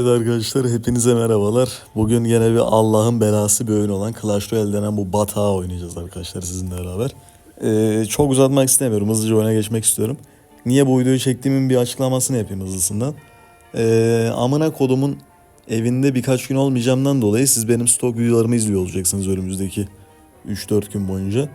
Evet arkadaşlar hepinize merhabalar. Bugün yine bir Allah'ın belası bir oyun olan Clash Royale denen bu batağı oynayacağız arkadaşlar sizinle beraber. Ee, çok uzatmak istemiyorum. Hızlıca oyuna geçmek istiyorum. Niye bu videoyu çektiğimin bir açıklamasını yapayım hızlısından. Ee, amına kodumun evinde birkaç gün olmayacağımdan dolayı siz benim stok videolarımı izliyor olacaksınız önümüzdeki 3-4 gün boyunca.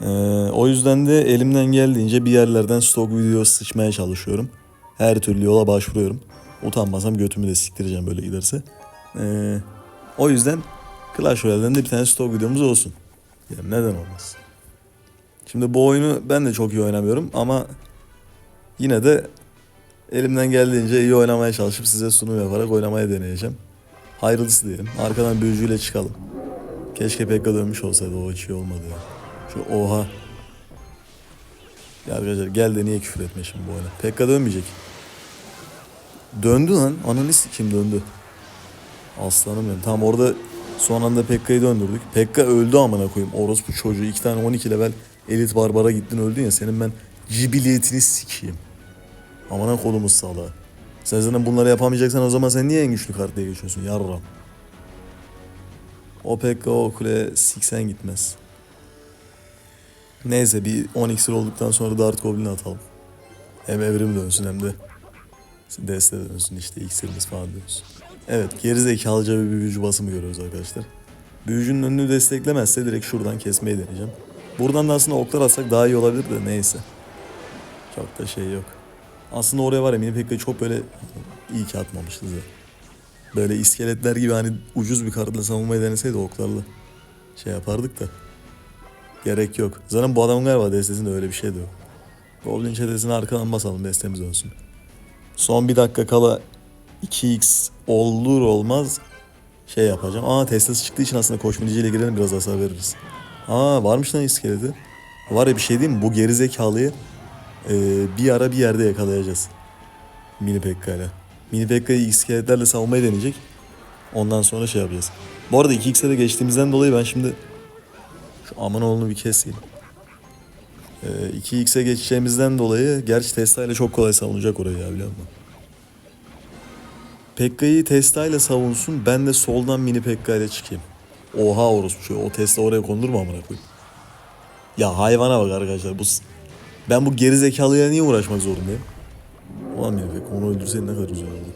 Ee, o yüzden de elimden geldiğince bir yerlerden stok video sıçmaya çalışıyorum. Her türlü yola başvuruyorum. Utanmasam götümü de siktireceğim böyle giderse. Ee, o yüzden Clash Royale'den de bir tane stok videomuz olsun. Ya neden olmaz? Şimdi bu oyunu ben de çok iyi oynamıyorum ama yine de elimden geldiğince iyi oynamaya çalışıp size sunum yaparak oynamaya deneyeceğim. Hayırlısı diyelim. Arkadan büyücüyle çıkalım. Keşke Pekka dönmüş olsaydı o hiç iyi olmadı ya. Şu oha. Ya arkadaşlar gel de niye küfür etme şimdi bu oyuna. Pekka dönmeyecek. Döndü lan. Ananı kim döndü. Aslanım benim. Tamam orada son anda Pekka'yı döndürdük. Pekka öldü amına koyayım. Orospu çocuğu. iki tane 12 level elit barbara gittin öldün ya. Senin ben cibiliyetini sikeyim. Amına kolumuz sağlığa. Sen zaten bunları yapamayacaksan o zaman sen niye en güçlü kart diye geçiyorsun yarram. O Pekka o kule siksen gitmez. Neyse bir 10 iksir olduktan sonra Dart Goblin'i atalım. Hem evrim dönsün hem de Deste dönsün işte iksirimiz falan dönsün. Evet gerizekalıca bir büyücü basımı görüyoruz arkadaşlar. Büyücünün önünü desteklemezse direkt şuradan kesmeyi deneyeceğim. Buradan da aslında oklar atsak daha iyi olabilir de neyse. Çok da şey yok. Aslında oraya var ya mini Pekka'yı çok böyle iyi ki atmamışız ya. Böyle iskeletler gibi hani ucuz bir kartla savunmayı deneseydi oklarla şey yapardık da. Gerek yok. Zaten bu adamın galiba destesinde öyle bir şey de yok. Goblin çetesini arkadan basalım destemiz dönsün. Son bir dakika kala 2x olur olmaz şey yapacağım. Aa Tesla'sı çıktığı için aslında koşmacıyla girelim biraz hasar veririz. Aa varmış lan iskeleti. Var ya bir şey diyeyim mi? Bu gerizekalıyı e, bir ara bir yerde yakalayacağız. Mini Pekka ile. Mini Pekka'yı iskeletlerle savunmayı deneyecek. Ondan sonra şey yapacağız. Bu arada 2x'e de geçtiğimizden dolayı ben şimdi şu aman oğlunu bir keseyim. Ee, 2x'e geçeceğimizden dolayı gerçi Tesla ile çok kolay savunacak orayı ya biliyor musun? Pekka'yı Tesla ile savunsun ben de soldan mini Pekka ile çıkayım. Oha orospu şu o Tesla oraya konulur mu amına koyayım? Ya hayvana bak arkadaşlar bu ben bu geri zekalıya niye uğraşmak zorundayım? Ulan mini Pekka onu öldürseydin ne kadar güzel olurdu.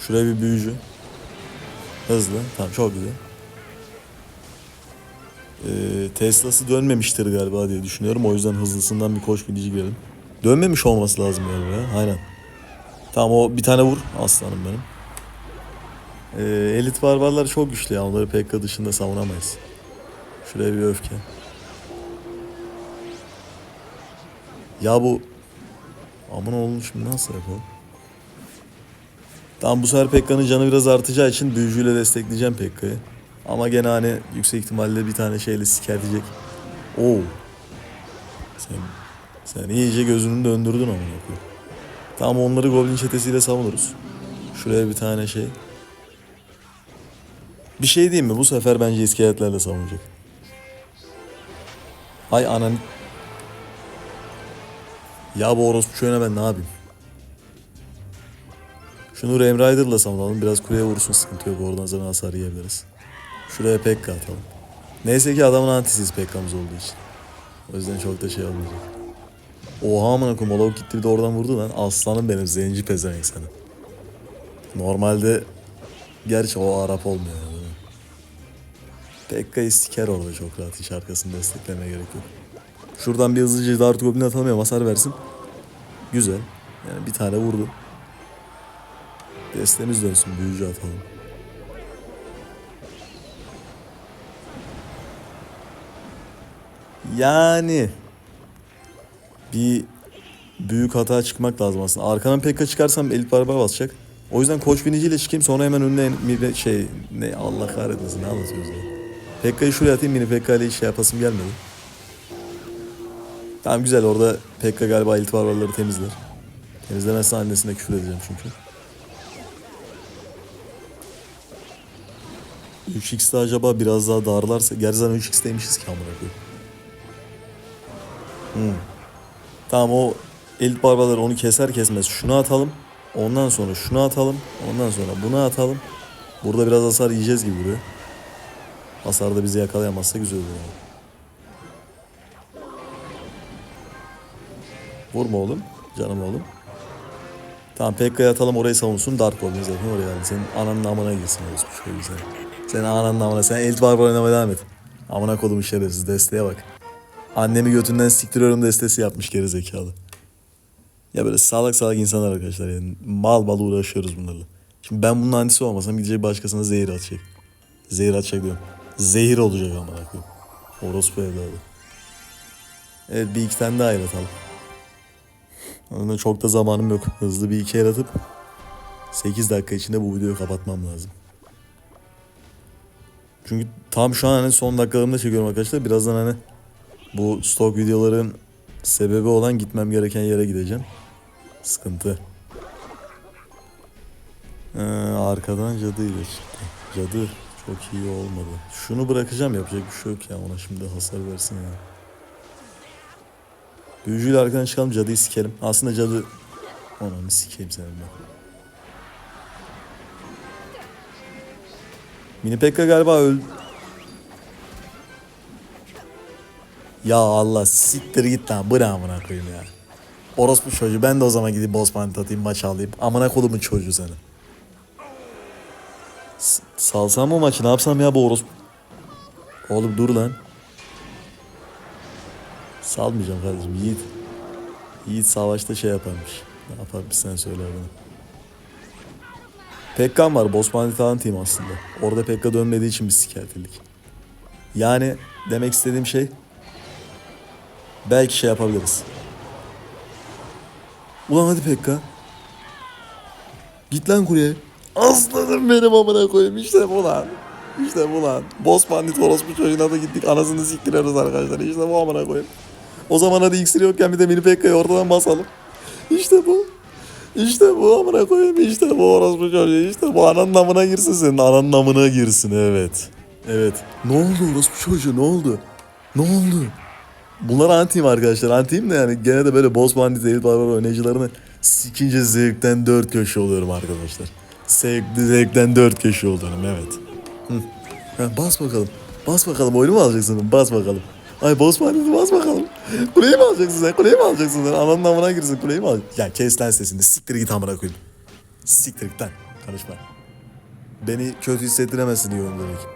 Şuraya bir büyücü. Hızlı. Tamam çok güzel. Ee, Tesla'sı dönmemiştir galiba diye düşünüyorum. O yüzden hızlısından bir koş gidici girelim. Dönmemiş olması lazım galiba ya. Aynen. Tamam o bir tane vur aslanım benim. Ee, elit barbarlar çok güçlü ya. Onları PK dışında savunamayız. Şuraya bir öfke. Ya bu... Aman oğlum şimdi nasıl yapalım? Tamam bu sefer Pekka'nın canı biraz artacağı için büyücüyle destekleyeceğim Pekka'yı. Ama gene hani yüksek ihtimalle bir tane şeyle sikertecek. Oo. Sen, sen iyice gözünü döndürdün ama koyayım. Tamam onları Goblin çetesiyle savunuruz. Şuraya bir tane şey. Bir şey diyeyim mi? Bu sefer bence iskeletlerle savunacak. Ay anan. Ya bu orospu şöyle ben ne yapayım? Şunu Ram Rider'la savunalım. Biraz kuleye vursun sıkıntı yok. Oradan zaten hasar yiyebiliriz. Şuraya Pekka atalım. Neyse ki adamın antisiz Pekka'mız olduğu için. O yüzden çok da şey olmayacak. Oha amına koyayım Olaf gitti bir de oradan vurdu lan. Aslanım benim zenci pezevenk sana. Normalde gerçi o Arap olmuyor yani. Pekka'yı siker orada çok rahat hiç arkasını desteklemeye gerek yok. Şuradan bir hızlıca Dart Goblin atamıyorum hasar versin. Güzel. Yani bir tane vurdu. Destemiz dönsün büyücü atalım. Yani bir büyük hata çıkmak lazım aslında. Arkadan Pekka çıkarsam elit barbar basacak. O yüzden koç biniciyle çıkayım sonra hemen önüne mini şey ne Allah kahretmesin ne anlatıyoruz ya. Pekka'yı şuraya atayım mini Pekka ile şey yapasım gelmedi. Tamam güzel orada Pekka galiba elit barbarları temizler. Temizlemezse annesine küfür edeceğim çünkü. 3x'de acaba biraz daha darlarsa gerçi zaten 3x'teymişiz ki amına koyayım. Hmm. Tamam o elit barbarları onu keser kesmez şunu atalım. Ondan sonra şunu atalım. Ondan sonra bunu atalım. Burada biraz hasar yiyeceğiz gibi duruyor. Hasar da bizi yakalayamazsa güzel olur. Yani. Vurma oğlum. Canım oğlum. Tamam Pekka'ya atalım orayı savunsun. Dark Goblin zaten oraya geldi. Senin ananın amına girsin şey güzel. Senin ananın amına. Sen Elit Barbar oynamaya devam et. Amına kodum şerefsiz. Desteğe bak. Annemi götünden siktiriyorum destesi yapmış geri zekalı. Ya böyle salak salak insanlar arkadaşlar yani. Mal mal uğraşıyoruz bunlarla. Şimdi ben bunun antisi olmasam gidecek başkasına zehir atacak. Zehir atacak diyorum. Zehir olacak amına koyayım. Orospu evladı. Evet bir iki tane daha yaratalım. Ondan çok da zamanım yok. Hızlı bir iki yaratıp 8 dakika içinde bu videoyu kapatmam lazım. Çünkü tam şu an hani son dakikalarımda çekiyorum arkadaşlar. Birazdan hani bu stok videoların sebebi olan gitmem gereken yere gideceğim. Sıkıntı. Ee, arkadan cadı ile çıktı. Cadı çok iyi olmadı. Şunu bırakacağım yapacak bir şey yok ya ona şimdi hasar versin ya. Büyücüyle arkadan çıkalım cadıyı sikelim. Aslında cadı... Onu sikeyim senin ben. Mini Pekka galiba öldü. Ya Allah siktir git lan bırak amına koyayım ya. Orospu çocuğu ben de o zaman gidip point atayım maç alayım. Amına kodumun çocuğu seni. S- salsam mı maçı ne yapsam ya bu orospu. Oğlum dur lan. Salmayacağım kardeşim Yiğit. Yiğit savaşta şey yaparmış. Ne yaparmış sen söyle bana. Pekkan var. Boss Bandit falan team aslında. Orada Pekka dönmediği için bir sikertildik. Yani demek istediğim şey belki şey yapabiliriz. Ulan hadi Pekka. Git lan kuleye. Aslanım benim amına koyayım işte bu lan. İşte bu lan. Boss Bandit orospu çocuğuna da gittik anasını siktiriyoruz arkadaşlar. İşte bu amına koyayım. O zaman hadi iksir yokken bir de mini Pekka'yı ortadan basalım. İşte bu. İşte bu amına koyayım işte bu orospu çocuğu işte bu ananın namına girsin senin ananın namına girsin evet. Evet. Ne oldu orospu çocuğu ne oldu? Ne oldu? Bunlar antiyim arkadaşlar. Antiyim de yani gene de böyle boss bandit el barbar oynayıcılarını sikince zevkten dört köşe oluyorum arkadaşlar. Zevkli zevkten dört köşe oluyorum evet. Bas bakalım. Bas bakalım oyunu mu alacaksın? Bas bakalım. Ay boss bandit'i bas bakalım. Kuleyi mi alacaksın sen? Kuleyi mi alacaksın sen? Ananın amına girsin kuleyi mi alacaksın? Ya kes lan sesini. Siktir git amına koyayım. Siktir git lan. Karışma. Beni kötü hissettiremezsin iyi oyun.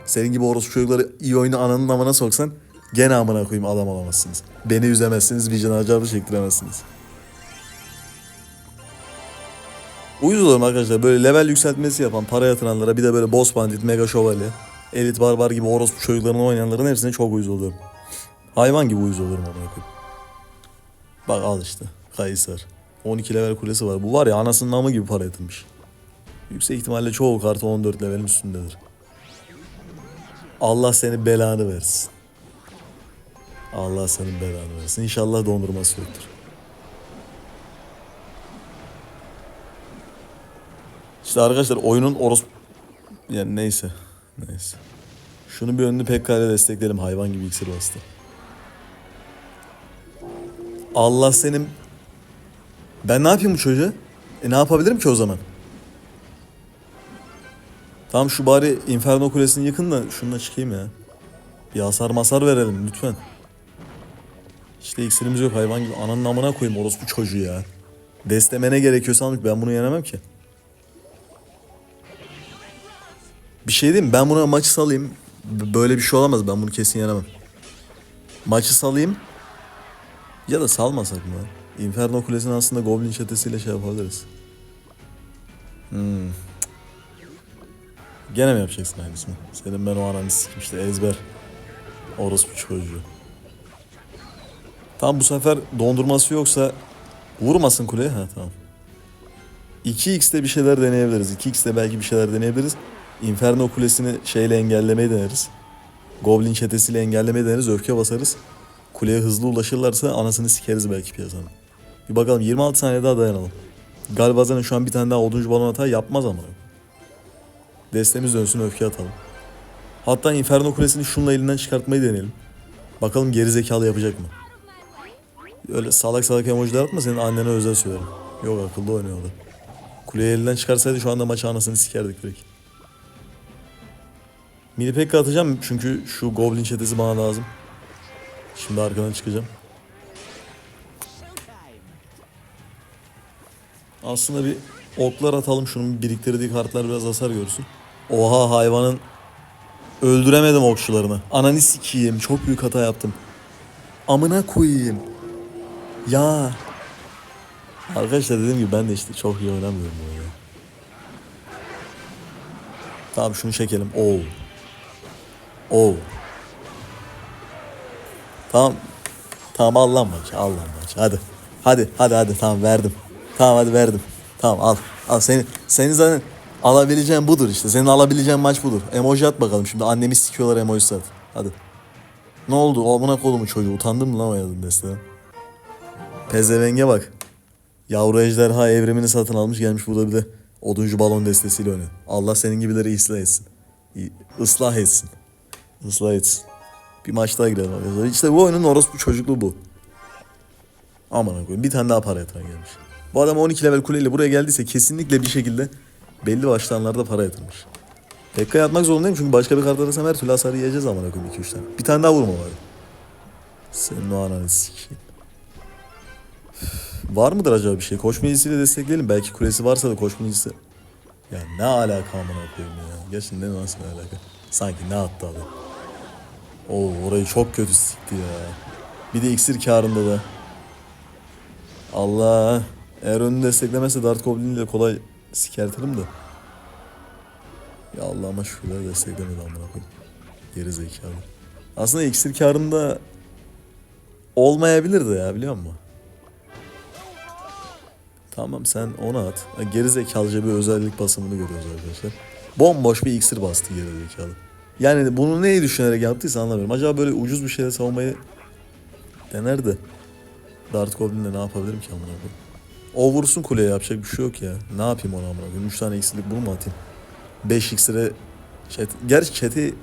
Senin gibi orospu çocukları iyi oyunu ananın amına soksan gene amına koyayım adam olamazsınız. Beni üzemezsiniz, vicdan acabı çektiremezsiniz. Uyuz olurum arkadaşlar. Böyle level yükseltmesi yapan, para yatıranlara bir de böyle boss bandit, mega şövalye, elit barbar gibi orospu çocuklarını oynayanların hepsine çok uyuz oluyorum. Hayvan gibi uyuz olurum amına koyayım. Bak al işte. Kayser. 12 level kulesi var. Bu var ya anasının namı gibi para yatırmış. Yüksek ihtimalle çoğu kartı 14 levelin üstündedir. Allah seni belanı versin. Allah senin belanı versin. İnşallah dondurması yoktur. İşte arkadaşlar oyunun oros... Yani neyse. Neyse. Şunu bir önünü Pekka'yla destekleyelim. Hayvan gibi iksir bastı. Allah senin... Ben ne yapayım bu çocuğa? E ne yapabilirim ki o zaman? Tamam şu bari Inferno Kulesi'ni yıkın da şununla çıkayım ya. Bir hasar masar verelim lütfen. İşte iksirimiz yok hayvan gibi. Ananın amına koyayım orospu çocuğu ya. Destemene gerekiyorsa almış ben bunu yenemem ki. Bir şey diyeyim ben buna maçı salayım. Böyle bir şey olamaz ben bunu kesin yenemem. Maçı salayım. Ya da salmasak mı? Inferno Kulesi'ni aslında Goblin çetesiyle şey yapabiliriz. Hmm. Gene mi yapacaksın aynısını? Senin ben o ananı sikim işte ezber. Orospu çocuğu. Tam bu sefer dondurması yoksa vurmasın kuleye. Ha tamam. 2x'te bir şeyler deneyebiliriz. 2x'te belki bir şeyler deneyebiliriz. Inferno kulesini şeyle engellemeyi deneriz. Goblin çetesiyle engellemeyi deneriz. Öfke basarız. Kuleye hızlı ulaşırlarsa anasını sikeriz belki piyasanın. Bir bakalım 26 saniye daha dayanalım. Galiba zaten şu an bir tane daha oduncu balon hata yapmaz ama. Destemiz dönsün öfke atalım. Hatta Inferno Kulesi'ni şunla elinden çıkartmayı deneyelim. Bakalım geri zekalı yapacak mı? Öyle salak salak emojiler atma senin annene özel söylerim. Yok akıllı oynuyor o da. Kuleyi elinden çıkarsaydı şu anda maçı anasını sikerdik direkt. Mini Pekka atacağım çünkü şu Goblin çetesi bana lazım. Şimdi arkadan çıkacağım. Aslında bir oklar atalım şunun biriktirdiği kartlar biraz hasar görsün. Oha hayvanın öldüremedim okçularını. Ananı sikeyim çok büyük hata yaptım. Amına koyayım. Ya. Arkadaşlar dediğim gibi ben de işte çok iyi oynamıyorum bu oyunu. Tamam şunu çekelim. Oo. Oo. Tamam. Tamam al lan maçı. Al lan maçı. Hadi. Hadi hadi hadi tamam verdim. Tamam hadi verdim. Tamam al. Al seni seni zaten alabileceğin budur işte. Senin alabileceğin maç budur. Emoji at bakalım şimdi. Annemi sikiyorlar emoji at. Hadi. Ne oldu? Amına kolumu çocuğu. Utandın mı lan oynadın desteden? Pezevenge bak. Yavru ejderha evrimini satın almış gelmiş burada bir de oduncu balon destesiyle oynuyor. Allah senin gibileri ıslah etsin. Islah etsin. Islah etsin. Bir maç daha girelim arkadaşlar. İşte bu oyunun orospu çocukluğu bu. Aman koyayım. Bir tane daha para yatıran gelmiş. Bu adam 12 level kuleyle buraya geldiyse kesinlikle bir şekilde belli başlanlarda para yatırmış. Pekka'ya atmak zorundayım çünkü başka bir kart arasam her türlü hasar yiyeceğiz amına koyayım 2-3 tane. Bir tane daha vurma var. Senin o ananı sikeyim. Var mıdır acaba bir şey? Koşma iyisiyle destekleyelim. Belki kulesi varsa da koşma iyisi. Ya ne alaka amına koyayım ya. Gerçekten ne nasıl ne alaka. Sanki ne attı adam. Oo orayı çok kötü sikti ya. Bir de iksir karında da. Allah. Eğer önünü desteklemezse Dart Goblin ile kolay sikertirim de. Ya Allah'ıma şükürler desteklemedi amına koyayım. Geri zekalı. Aslında iksir karında olmayabilirdi ya biliyor musun? Tamam sen onu at. Geri zekalıca bir özellik basımını görüyoruz arkadaşlar. Bomboş bir iksir bastı geri zekalı. Yani bunu neyi düşünerek yaptıysa anlamıyorum. Acaba böyle ucuz bir şeyle savunmayı denerdi. Dart Goblin'le ne yapabilirim ki amına koyayım? O vursun kuleye yapacak bir şey yok ya. Ne yapayım ona amına koyayım? 3 tane iksirlik bunu mu atayım? 5 iksire chat. Gerçi chat'i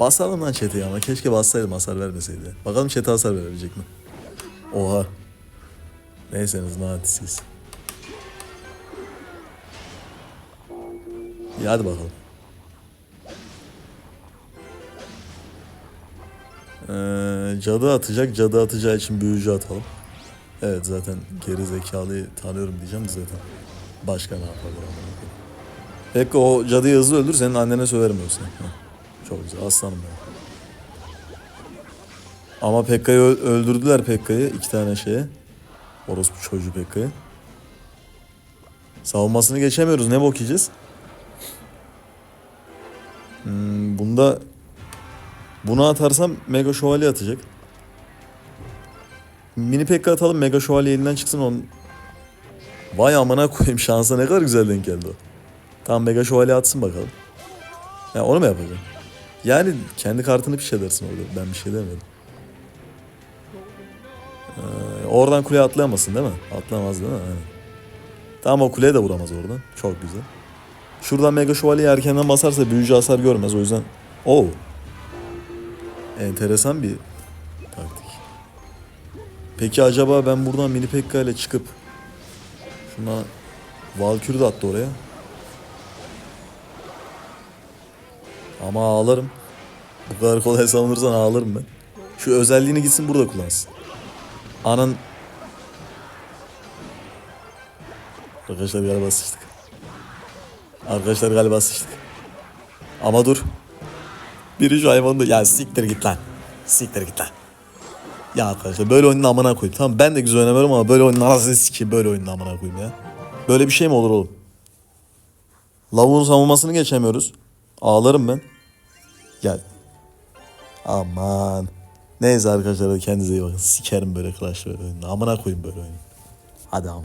basalım lan chat'i ama keşke bassaydım hasar vermeseydi. Bakalım chat'e hasar verebilecek mi? Oha. Neyseniz naatisiz. İyi hadi bakalım. Ee, cadı atacak. Cadı atacağı için büyücü atalım. Evet zaten geri zekalıyı tanıyorum diyeceğim zaten. Başka ne yapabilir amına koyayım. Pekka o cadıyı hızlı öldür senin annene söylerim yoksa. Çok güzel aslanım benim. Ama Pekka'yı öldürdüler Pekka'yı iki tane şeye. Orospu çocuğu Pekka'yı. Savunmasını geçemiyoruz. Ne bok yiyeceğiz? Hmm, bunda bunu atarsam Mega Şövalye atacak. Mini Pekka atalım Mega Şövalye elinden çıksın onun. Vay amına koyayım şansa ne kadar güzel denk geldi o. Tamam Mega Şövalye atsın bakalım. Ya onu mu yapacağım? Yani kendi kartını piş edersin orada. Ben bir şey demedim. Oradan kuleye atlayamasın değil mi? Atlamaz değil mi? Aynen. Tamam o kuleye de vuramaz oradan. Çok güzel. Şuradan Mega Şövalye erkenden basarsa büyücü hasar görmez. O yüzden... Oo. Enteresan bir taktik. Peki acaba ben buradan Mini Pekka ile çıkıp şuna Valkür de attı oraya. Ama ağlarım. Bu kadar kolay savunursan ağlarım ben. Şu özelliğini gitsin burada kullansın. Anan... Arkadaşlar galiba sıçtık. Arkadaşlar galiba sıçtık. Ama dur. Biri şu hayvanı da... Ya siktir git lan. Siktir git lan. Ya arkadaşlar böyle oyunun amına koyayım. Tamam ben de güzel oynamıyorum ama böyle oyunun anasını sikeyim böyle oyunun amına koyayım ya. Böyle bir şey mi olur oğlum? Lavuğun savunmasını geçemiyoruz. Ağlarım ben. Gel. Aman. Neyse arkadaşlar kendinize iyi bakın. Sikerim böyle Clash Royale oyununu. Amına koyayım böyle oyunu. Hadi am.